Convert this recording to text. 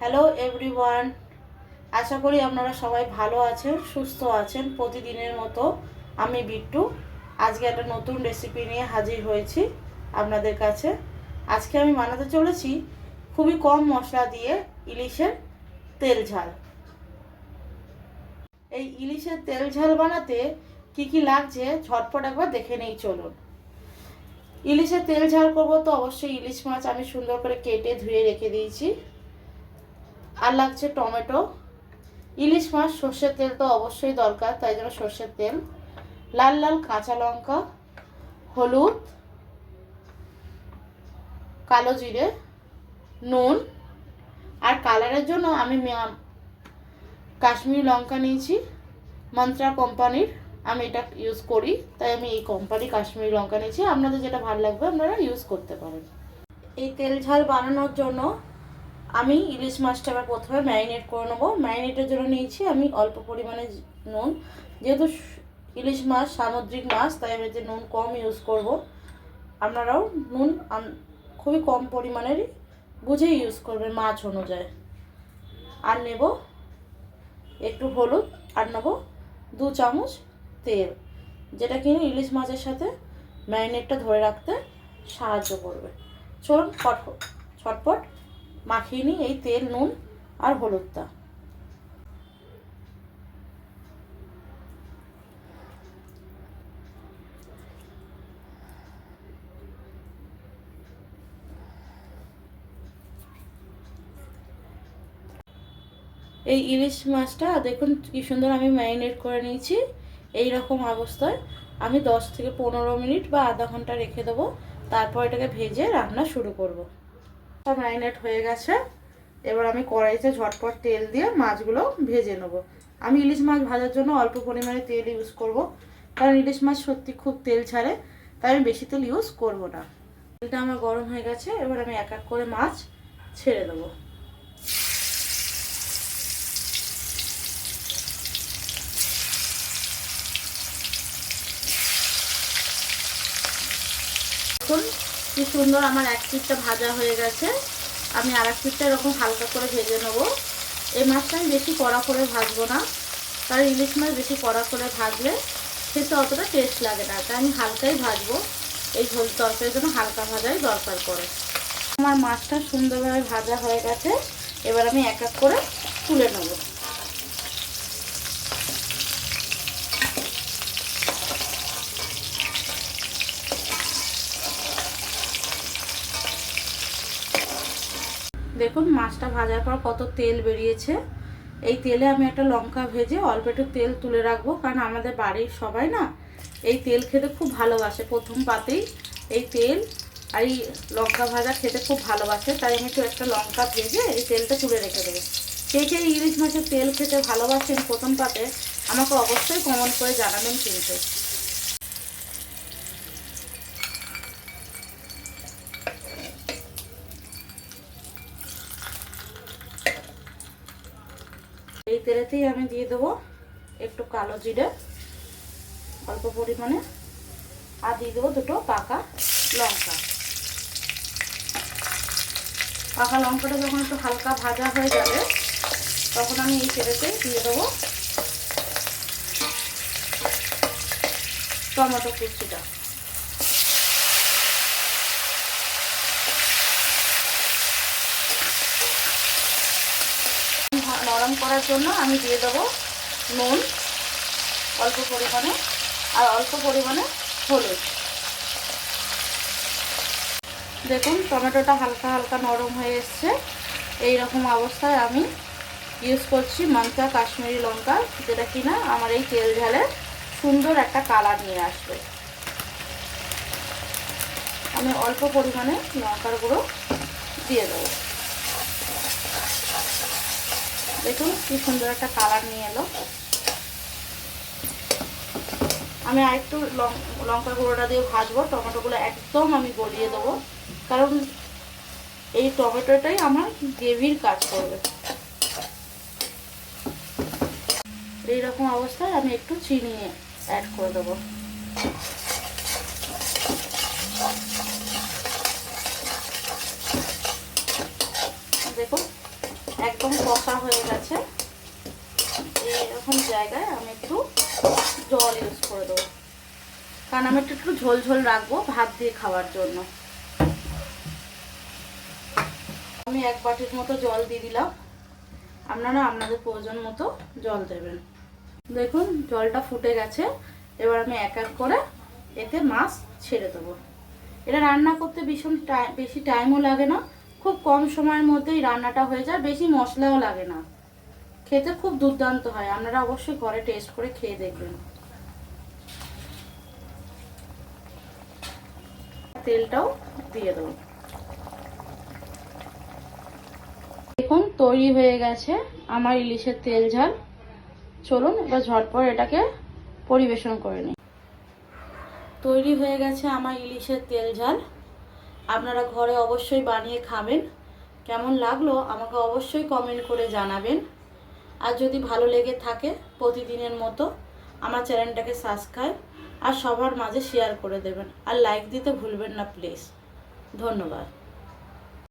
Hello everyone আশা করি আপনারা সবাই ভালো আছেন, সুস্থ আছেন। প্রতিদিনের মতো আমি বিট্টু। আজকে একটা নতুন রেসিপি নিয়ে হাজির হয়েছি আপনাদের কাছে। আজকে আমি বানাতে চলেছি খুবই কম মশলা দিয়ে ইলিশের তেল ঝাল। এই ইলিশের তেল ঝাল বানাতে কি কি লাগছে ঝটপট একবার দেখে নেই, চলুন। ইলিশের তেল ঝাল করব তো অবশ্যই ইলিশ মাছ আমি সুন্দর করে কেটে ধুয়ে রেখে দিয়েছি। আর লাগছে টমেটো। ইলিশ মাছ, সর্ষের তেল তো অবশ্যই দরকার, তাই জন্য সর্ষের তেল। লাল লাল কাঁচা লঙ্কা, হলুদ, কালো জিরে, নুন। আর কালারের জন্য আমি কাশ্মীরি লঙ্কা নিয়েছি, মন্ত্রা কোম্পানির। আমি এটা ইউজ করি, তাই আমি এই কোম্পানি কাশ্মীরি লঙ্কা নিয়েছি। আপনাদের যেটা ভালো লাগবে, আপনারা ইউজ করতে পারেন। এই তেল ঝাল বানানোর জন্য আমি ইলিশ মাছটা এবার প্রথমে ম্যারিনেট করে নেব। ম্যারিনেটের জন্য নিয়েছি আমি অল্প পরিমাণে নুন। যেহেতু ইলিশ মাছ সামুদ্রিক মাছ, তাই আমি যে নুন কম ইউজ করব। আপনারাও নুন খুবই কম পরিমাণেরই বুঝেই ইউজ করবেন মাছ অনুযায়ী। আর নেব একটু হলুদ আর নেব দু চামচ তেল, যেটা কিনে ইলিশ মাছের সাথে ম্যারিনেটটা ধরে রাখতে সাহায্য করবে। চলুন ফটফট ছটপট মাখিয়ে নিই এই তেল, নুন আর হলুদটা। এই ইলিশ মাছটা দেখুন কি সুন্দর আমি ম্যারিনেট করে নিয়েছি এই রকম অবস্থায়। আমি দশ থেকে পনেরো মিনিট বা আধা ঘণ্টা রেখে দেবো, তারপর এটাকে ভেজে রান্না শুরু করব। ম্যারিনেট হয়ে গেছে। এবার আমি কড়াইতে ঝটপট তেল দিয়ে মাছগুলো ভেজে নেব। আমি ইলিশ মাছ ভাজার জন্য অল্প পরিমাণে তেল ইউজ করব। কারণ ইলিশ মাছ সত্যি খুব তেল ছাড়ে, তাই আমি বেশি তেল ইউজ করব না। তেলটা আমার গরম হয়ে গেছে, এবার আমি এক এক করে মাছ ছেড়ে দেবো। দেখুন কি সুন্দর আমার এক পিঠটা ভাজা হয়ে গেছে। আমি আর এক পিঠটা এরকম হালকা করে ভেজে নেব। এই মাছটা আমি বেশি কড়া করে ভাজবো না, কারণ ইলিশ মাছ বেশি কড়া করে ভাজলে খেতে অতটা টেস্ট লাগে না। তাই আমি হালকাই ভাজবো। এই ঝোল তরকারির জন্য হালকা ভাজাই দরকার পড়ে। আমার মাছটা সুন্দরভাবে ভাজা হয়ে গেছে। এবার আমি এক এক করে তুলে নেব। দেখুন, মাছটা ভাজার পর কত তেল বেরিয়েছে। এই তেলে আমি একটা লঙ্কা ভেজে অল্প একটু তেল তুলে রাখব, কারণ আমাদের বাড়ির সবাই না এই তেল খেতে খুব ভালোবাসে। প্রথম পাতেই এই তেল আর এই লঙ্কা ভাজা খেতে খুব ভালোবাসে, তাই আমি একটু একটা লঙ্কা ভেজে এই তেলটা তুলে রেখে দেবো। কে কে ইলিশ মাছের তেল খেতে ভালোবাসেন প্রথম পাতে, আমাকে অবশ্যই কমেন্ট করে জানাবেন কিন্তু। তেলেতেই আমি দিয়ে দেবো একটু কালো জিরে, অল্প পরিমাণে, আর দিয়ে দেবো দুটো পাকা লঙ্কা। পাকা লঙ্কাটা যখন একটু হালকা ভাজা হয়ে যাবে, তখন আমি এই তেলেতেই দিয়ে দেবো টমেটো কুচিটা নরম করার জন্য আমি দিয়ে দেবো নুন অল্প পরিমাণে আর অল্প পরিমাণে হলুদ। দেখুন, টমেটোটা হালকা হালকা নরম হয়ে এসছে। রকম অবস্থায় আমি ইউজ করছি মান্তা কাশ্মীরি লঙ্কা, যেটা কিনা আমার এই তেল ঝালে সুন্দর একটা কালার নিয়ে আসবে। আমি অল্প পরিমাণে লঙ্কার গুঁড়ো দিয়ে দেবো। দেখুন কি সুন্দর একটা কালার নিয়ে এলো। আমি আরেকটু লঙ্কা গুঁড়োটা দিয়ে ভাজবো, টমেটোগুলো একদম আমি গলিয়ে দেবো। কারণ এই টমেটোটাই আমার গ্রেভির কাজ করবে। এইরকম অবস্থায় আমি একটু চিনি অ্যাড করে দেবো দেখুন একদম কষা হয়ে গেছে। এরকম জায়গায় আমি একটু জল ইউজ করে দেবো। কারণ আমি একটু একটু ঝোল ঝোল রাখব ভাত দিয়ে খাওয়ার জন্য। আমি এক বাটির মতো জল দিয়ে দিলাম। আপনারা আপনাদের প্রয়োজন মতো জল দেবেন। দেখুন, জলটা ফুটে গেছে। এবার আমি এক এক করে এতে মাছ ছেড়ে দেবো। এটা রান্না করতে ভীষণ টাইম বেশি টাইমও লাগে না। খুব কম সময়ের মধ্যেই রান্নাটা হয়ে যায়, বেশি মশলাও লাগে না। খেতে খুব দুর্দান্ত হয়, আপনারা অবশ্যই ঘরে টেস্ট করে খেয়ে দেখবেন। তেলটাও দিয়ে দেবো। দেখুন, তৈরি হয়ে গেছে আমার ইলিশের তেল ঝাল। চলুন, এবার ঝটপট এটাকে পরিবেশন করে নিই। তৈরি হয়ে গেছে আমার ইলিশের তেল ঝাল। আপনারা ঘরে অবশ্যই বানিয়ে খাবেন। কেমন লাগল আমাকে অবশ্যই কমেন্ট করে জানাবেন। আর যদি ভালো লেগে থাকে প্রতিদিনের মতো আমার চ্যানেলটাকে সাবস্ক্রাইব আর সবার মাঝে শেয়ার করে দেবেন। আর লাইক দিতে ভুলবেন না প্লিজ ধন্যবাদ।